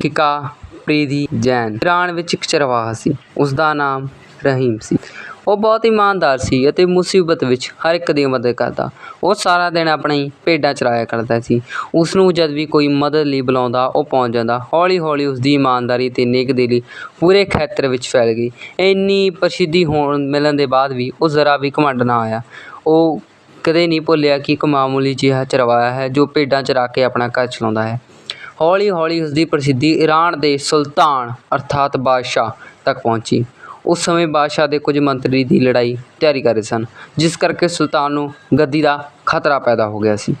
ਕਿਕਾ ਪ੍ਰੀਧੀ Jain. Iran ਵਿੱਚ ਇੱਕ ਚਰਵਾਹਾ ਸੀ। ਉਸ ਦਾ ਨਾਮ ਰਹੀਮ ਸੀ। ਉਹ ਬਹੁਤ ਇਮਾਨਦਾਰ ਸੀ ਅਤੇ ਮੁਸੀਬਤ ਵਿੱਚ ਹਰ ਇੱਕ ਦੀ ਮਦਦ ਕਰਦਾ। ਉਹ ਸਾਰਾ ਦਿਨ ਆਪਣੀ ਭੇਡਾਂ ਚਰਾਇਆ ਕਰਦਾ ਸੀ। ਉਸ ਨੂੰ ਜਦ ਵੀ ਕੋਈ ਮਦਦ ਲਈ ਬੁਲਾਉਂਦਾ, ਉਹ ਪਹੁੰਚ ਜਾਂਦਾ। ਹੌਲੀ ਹੌਲੀ ਉਸ ਦੀ ਇਮਾਨਦਾਰੀ ਤੇ ਨੇਕ ਦਿਲੀ ਪੂਰੇ ਖੇਤਰ ਵਿੱਚ ਫੈਲ ਗਈ। ਇੰਨੀ ਪ੍ਰਸਿੱਧੀ ਹੋਣ ਮਿਲਣ ਦੇ ਬਾਅਦ ਵੀ ਉਹ ਜ਼ਰਾ ਵੀ ਘਮੰਡ ਨਾ ਆਇਆ। ਉਹ ਕਦੇ ਨਹੀਂ ਭੁੱਲਿਆ ਕਿ ਇੱਕ ਮਾਮੂਲੀ ਜਿਹਾ ਚਰਵਾਹਾ ਹੈ ਜੋ ਭੇਡਾਂ ਚਰਾ ਕੇ ਆਪਣਾ ਘਰ ਚਲਾਉਂਦਾ ਹੈ। ਹੌਲੀ ਹੌਲੀ ਉਸ ਦੀ ਪ੍ਰਸਿੱਧੀ ਈਰਾਨ ਦੇ ਸੁਲਤਾਨ ਅਰਥਾਤ ਬਾਦਸ਼ਾਹ ਤੱਕ ਪਹੁੰਚੀ। ਉਸ ਸਮੇਂ ਬਾਦਸ਼ਾਹ ਦੇ ਕੁਝ ਮੰਤਰੀ ਦੀ ਲੜਾਈ ਤਿਆਰੀ ਕਰ ਰਹੇ ਸਨ, ਜਿਸ ਕਰਕੇ ਸੁਲਤਾਨ ਨੂੰ ਗੱਦੀ ਦਾ ਖਤਰਾ ਪੈਦਾ ਹੋ ਗਿਆ ਸੀ।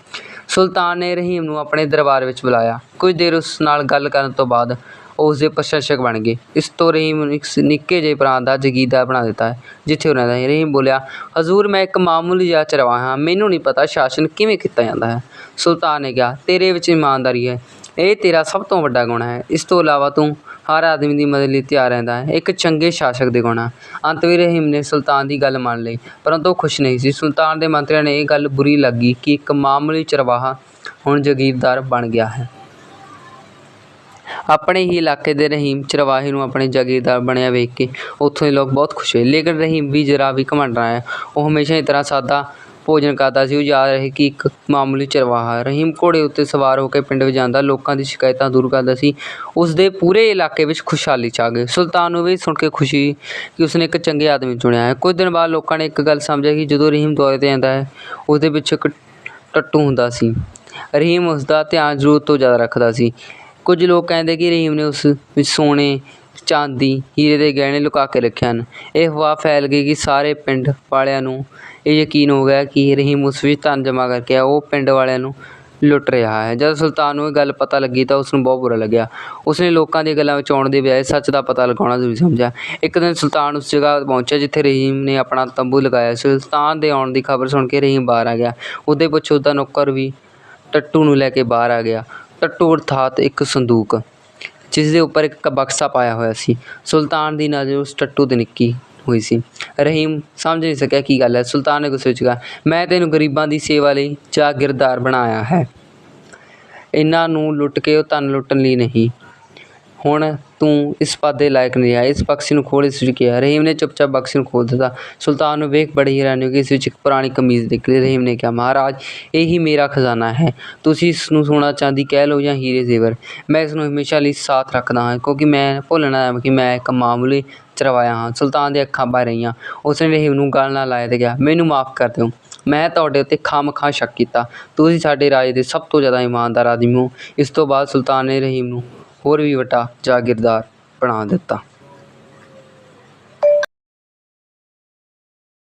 ਸੁਲਤਾਨ ਨੇ ਰਹੀਮ ਨੂੰ ਆਪਣੇ ਦਰਬਾਰ ਵਿੱਚ ਬੁਲਾਇਆ। ਕੁਝ ਦੇਰ ਉਸ ਨਾਲ ਗੱਲ ਕਰਨ ਤੋਂ ਬਾਅਦ ਉਹ ਉਸ ਦੇ ਪ੍ਰਸ਼ੰਸਕ ਬਣ ਗਏ। ਇਸ ਤੋਂ ਰਹੀਮ ਨੂੰ ਇੱਕ ਨਿੱਕੇ ਜਿਹੇ ਪ੍ਰਾਂਤ ਦਾ ਜਗੀਰਦਾਰ ਬਣਾ ਦਿੱਤਾ ਹੈ ਜਿੱਥੇ ਉਹਨਾਂ ਰਹਿੰਦਾ ਰਹੀਮ ਬੋਲਿਆ, ਹਜ਼ੂਰ, ਮੈਂ ਇੱਕ ਮਾਮੂਲੀ ਜਿਹਾ ਚਰਵਾਹਾ ਹਾਂ ਮੈਨੂੰ ਨਹੀਂ ਪਤਾ ਸ਼ਾਸਨ ਕਿਵੇਂ ਕੀਤਾ ਜਾਂਦਾ ਹੈ। ਸੁਲਤਾਨ ਨੇ ਕਿਹਾ, ਤੇਰੇ ਵਿੱਚ ਇਮਾਨਦਾਰੀ ਹੈ। ਇਹ ਤੇਰਾ ਸਭ ਤੋਂ ਵੱਡਾ ਗੁਣ ਹੈ। ਇਸ ਤੋਂ ਇਲਾਵਾ ਤੂੰ ਹਰ ਆਦਮੀ ਦੀ ਮਦਦ ਲਈ ਤਿਆਰ ਰਹਿੰਦਾ ਹੈ। ਇੱਕ ਚੰਗੇ ਸ਼ਾਸਕ ਦੇ ਗੁਣ ਹਨ ਅੰਤ ਵੀ ਰਹੀਮ ਨੇ ਸੁਲਤਾਨ ਦੀ ਗੱਲ ਮੰਨ ਲਈ, ਪਰੰਤੂ ਉਹ ਖੁਸ਼ ਨਹੀਂ ਸੀ। ਸੁਲਤਾਨ ਦੇ ਮੰਤਰੀਆਂ ਨੇ ਇਹ ਗੱਲ ਬੁਰੀ ਲੱਗੀ ਕਿ ਇੱਕ ਮਾਮੂਲੀ ਚਰਵਾਹਾ ਹੁਣ ਜਗੀਰਦਾਰ ਬਣ ਗਿਆ ਹੈ। ਆਪਣੇ ਹੀ ਇਲਾਕੇ ਦੇ ਰਹੀਮ ਚਰਵਾਹੇ ਨੂੰ ਆਪਣੇ ਜਾਗੀਰਦਾਰ ਬਣਿਆ ਵੇਖ ਕੇ ਉੱਥੋਂ ਦੇ ਲੋਕ ਬਹੁਤ ਖੁਸ਼ ਹੋਏ। ਲੇਕਿਨ ਰਹੀਮ ਵੀ ਜਰਾ ਵੀ ਘਮੰਡ ਨਾ ਹੈ। ਉਹ ਹਮੇਸ਼ਾ ਹੀ ਤਰ੍ਹਾਂ ਸਾਦਾ ਭੋਜਨ ਕਰਦਾ ਸੀ, ਉਹ ਯਾਦ ਰਹੇ ਕਿ ਇੱਕ ਮਾਮੂਲੀ ਚਰਵਾਹਾ ਰਹੀਮ ਘੋੜੇ ਉੱਤੇ ਸਵਾਰ ਹੋ ਕੇ ਪਿੰਡ ਵਿੱਚ ਜਾਂਦਾ, ਲੋਕਾਂ ਦੀ ਸ਼ਿਕਾਇਤਾਂ ਦੂਰ ਕਰਦਾ ਸੀ। ਉਸ ਦੇ ਪੂਰੇ ਇਲਾਕੇ ਵਿੱਚ ਖੁਸ਼ਹਾਲੀ ਛਾ ਗਈ। ਸੁਲਤਾਨ ਨੂੰ ਵੀ ਸੁਣ ਕੇ ਖੁਸ਼ੀ ਕਿ ਉਸਨੇ ਇੱਕ ਚੰਗੇ ਆਦਮੀ ਚੁਣਿਆ ਹੈ। ਕੁਝ ਦਿਨ ਬਾਅਦ ਲੋਕਾਂ ਨੇ ਇੱਕ ਗੱਲ ਸਮਝਿਆ ਕਿ ਜਦੋਂ ਰਹੀਮ ਦੌਰੇ 'ਤੇ ਆਉਂਦਾ ਹੈ ਉਸ ਦੇ ਪਿੱਛੇ ਇੱਕ ਟੱਟੂ ਹੁੰਦਾ ਸੀ। ਰਹੀਮ ਉਸ ਦਾ ਧਿਆਨ ਜ਼ਰੂਰਤ ਤੋਂ ਜ਼ਿਆਦਾ ਰੱਖਦਾ ਸੀ। ਕੁਝ ਲੋਕ ਕਹਿੰਦੇ ਕਿ ਰਹੀਮ ਨੇ ਉਸ ਵਿੱਚ ਸੋਨੇ ਚਾਂਦੀ, ਹੀਰੇ ਦੇ ਗਹਿਣੇ ਲੁਕਾ ਕੇ ਰੱਖੇ ਹਨ। ਇਹ ਅਫਵਾਹ ਫੈਲ ਗਈ ਕਿ ਸਾਰੇ ਪਿੰਡ ਵਾਲਿਆਂ ਨੂੰ ਇਹ ਯਕੀਨ ਹੋ ਗਿਆ ਕਿ ਰਹੀਮ ਉਸ ਵਿੱਚ ਧਨ ਜਮ੍ਹਾਂ ਕਰਕੇ ਆ। ਉਹ ਪਿੰਡ ਵਾਲਿਆਂ ਨੂੰ ਲੁੱਟ ਰਿਹਾ ਹੈ। ਜਦ ਸੁਲਤਾਨ ਨੂੰ ਇਹ ਗੱਲ ਪਤਾ ਲੱਗੀ ਤਾਂ ਉਸ ਨੂੰ ਬਹੁਤ ਬੁਰਾ ਲੱਗਿਆ। ਉਸਨੇ ਲੋਕਾਂ ਦੀਆਂ ਗੱਲਾਂ ਵਿੱਚ ਆਉਣ ਦੇ ਬਜਾਏ ਸੱਚ ਦਾ ਪਤਾ ਲਗਾਉਣਾ ਜ਼ਰੂਰੀ ਸਮਝਿਆ। ਇੱਕ ਦਿਨ ਸੁਲਤਾਨ ਉਸ ਜਗ੍ਹਾ ਪਹੁੰਚਿਆ ਜਿੱਥੇ ਰਹੀਮ ਨੇ ਆਪਣਾ ਤੰਬੂ ਲਗਾਇਆ ਸੀ। ਸੁਲਤਾਨ ਦੇ ਆਉਣ ਦੀ ਖਬਰ ਸੁਣ ਕੇ ਰਹੀਮ ਬਾਹਰ ਆ ਗਿਆ। ਉਹਦੇ ਪਿੱਛੇ ਉਹਦਾ ਨੌਕਰ ਵੀ ਟੱਟੂ ਨੂੰ ਲੈ ਕੇ ਬਾਹਰ ਆ ਗਿਆ। ਟੱਟੂ ਅਰਥਾਤ ਇੱਕ ਸੰਦੂਕ। ਜਿਸ ਦੇ ਉੱਪਰ ਇੱਕ ਬਕਸਾ ਪਾਇਆ ਹੋਇਆ ਸੀ। ਸੁਲਤਾਨ ਦੀ ਨਜ਼ਰ ਉਸ ਟੱਟੂ ਤੇ ਨਿੱਕੀ ਹੋਈ ਸੀ। ਰਹੀਮ ਸਮਝ ਨਹੀਂ ਸਕਿਆ ਕੀ ਗੱਲ ਹੈ। ਸੁਲਤਾਨ ਨੇ ਗੁੱਸੇ ਵਿੱਚ ਕਿਹਾ, ਮੈਂ ਤੈਨੂੰ ਗਰੀਬਾਂ ਦੀ ਸੇਵਾ ਲਈ ਜਾਗਿਰਦਾਰ ਬਣਾਇਆ ਹੈ। ਇਹਨਾਂ ਨੂੰ ਲੁੱਟ ਕੇ ਉਹ ਧਨ ਲੁੱਟਣ ਲਈ ਨਹੀਂ। ਹੁਣ ਤੂੰ ਇਸ ਪਦ ਦੇ ਲਾਇਕ ਨਹੀਂ ਹੈ ਇਸ ਬਕਸੇ ਨੂੰ ਖੋਲ੍ਹ ਇਸ ਵਿੱਚ ਕਿਹਾ ਰਹੀਮ ਨੇ ਚੁੱਪਚਾਪ ਬਕਸੇ ਨੂੰ ਖੋਲ੍ਹ ਦਿੱਤਾ। ਸੁਲਤਾਨ ਨੂੰ ਵੇਖ ਬੜੀ ਹੈਰਾਨੀ ਹੋ ਗਈ ਇਸ ਵਿੱਚ ਇੱਕ ਪੁਰਾਣੀ ਕਮੀਜ਼ ਨਿਕਲੀ। ਰਹੀਮ ਨੇ ਕਿਹਾ, ਮਹਾਰਾਜ, ਇਹੀ ਮੇਰਾ ਖਜ਼ਾਨਾ ਹੈ। ਤੁਸੀਂ ਇਸ ਨੂੰ ਸੋਨਾ ਚਾਂਦੀ ਕਹਿ ਲਓ ਜਾਂ ਹੀਰੇ ਜ਼ੇਵਰ। ਮੈਂ ਇਸ ਨੂੰ ਹਮੇਸ਼ਾ ਲਈ ਸਾਥ ਰੱਖਦਾ ਹਾਂ, ਕਿਉਂਕਿ ਮੈਂ ਭੁੱਲਣਾ ਹੈ ਕਿ ਮੈਂ ਇੱਕ ਮਾਮੂਲੀ ਚਰਵਾਇਆ ਹਾਂ। ਸੁਲਤਾਨ ਦੀਆਂ ਅੱਖਾਂ ਭਰ ਰਹੀਆਂ। ਉਸਨੇ ਰਹੀਮ ਨੂੰ ਗਲ ਨਾਲ ਲਾਇਆ ਤੇ ਕਿਹਾ, ਮੈਨੂੰ ਮਾਫ ਕਰ ਦਿਓ। ਮੈਂ ਤੁਹਾਡੇ ਉੱਤੇ ਖਾਮਖਾਹ ਸ਼ੱਕ ਕੀਤਾ। ਤੁਸੀਂ ਸਾਡੇ ਰਾਜ ਦੇ ਸਭ ਤੋਂ ਜ਼ਿਆਦਾ ਇਮਾਨਦਾਰ ਆਦਮੀ ਹੋ। ਇਸ ਤੋਂ ਬਾਅਦ ਸੁਲਤਾਨ ਨੇ ਰਹੀਮ ਨੂੰ ਹੋਰ ਵੀ ਵੱਡਾ ਜਾਗੀਰਦਾਰ ਬਣਾ ਦਿੱਤਾ।